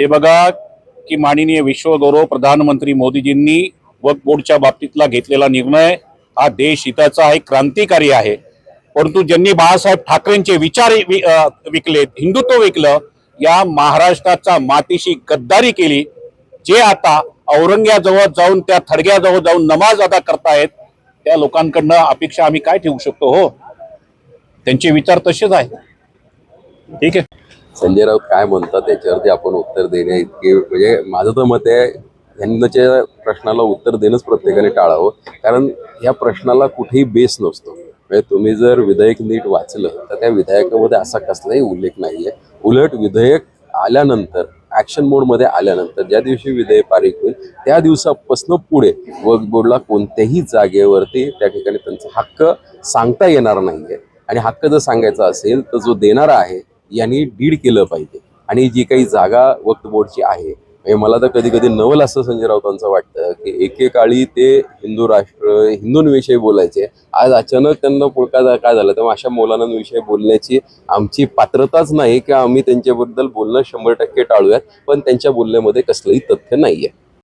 हे बघा की माननीय विश्वगौरव प्रधानमंत्री मोदीजींनी वक्फ बोर्डच्या बाबतीतला घेतलेला निर्णय हा देश हिताचा एक क्रांतिकारी आहे. परंतु ज्यांनी बाळासाहेब ठाकरेंचे विचार वि- विकलेत हिंदुत्व विकलं या महाराष्ट्राचा मातीशी गद्दारी केली जे आता औरंग्याजवळ जाऊन त्या थडग्याजवळ जाऊन नमाज अदा करतायत त्या लोकांकडनं अपेक्षा आम्ही काय ठेवू शकतो हो? त्यांचे विचार तसेच आहेत. ठीक आहे. संजय राऊत काय म्हणतात त्याच्यावरती आपण उत्तर देणे इतके म्हणजे माझं तर मत आहे यांच्या प्रश्नाला उत्तर देणंच प्रत्येकाने टाळावं. कारण या प्रश्नाला कुठेही बेस नसतो. म्हणजे तुम्ही जर विधेयक नीट वाचलं तर त्या विधेयकामध्ये असा कसलाही उल्लेख नाहीये. उलट विधेयक आल्यानंतर ॲक्शन मोडमध्ये आल्यानंतर ज्या दिवशी विधेयक पारित होईल त्या दिवसापासून पुढे वर्कबोर्डला कोणत्याही जागेवरती त्या ठिकाणी त्यांचा हक्क सांगता येणार नाहीये. आणि हक्क जर सांगायचा असेल तर जो देणारा आहे यांनी डीड केलं पाहिजे. आणि जी काही जागा वक्त बोर्डची आहे म्हणजे मला तर कधी कधी नवल असं संजय राऊतांचं वाटतं की एकेकाळी ते हिंदू राष्ट्र हिंदूंविषयी बोलायचे. आज अचानक त्यांना पुळका काय झालं? तेव्हा अशा मौलानांविषयी बोलण्याची आमची पात्रताच नाही की आम्ही त्यांच्याबद्दल बोलणं शंभर टक्के टाळूयात पण त्यांच्या बोलण्यामध्ये कसलंही तथ्य नाहीये.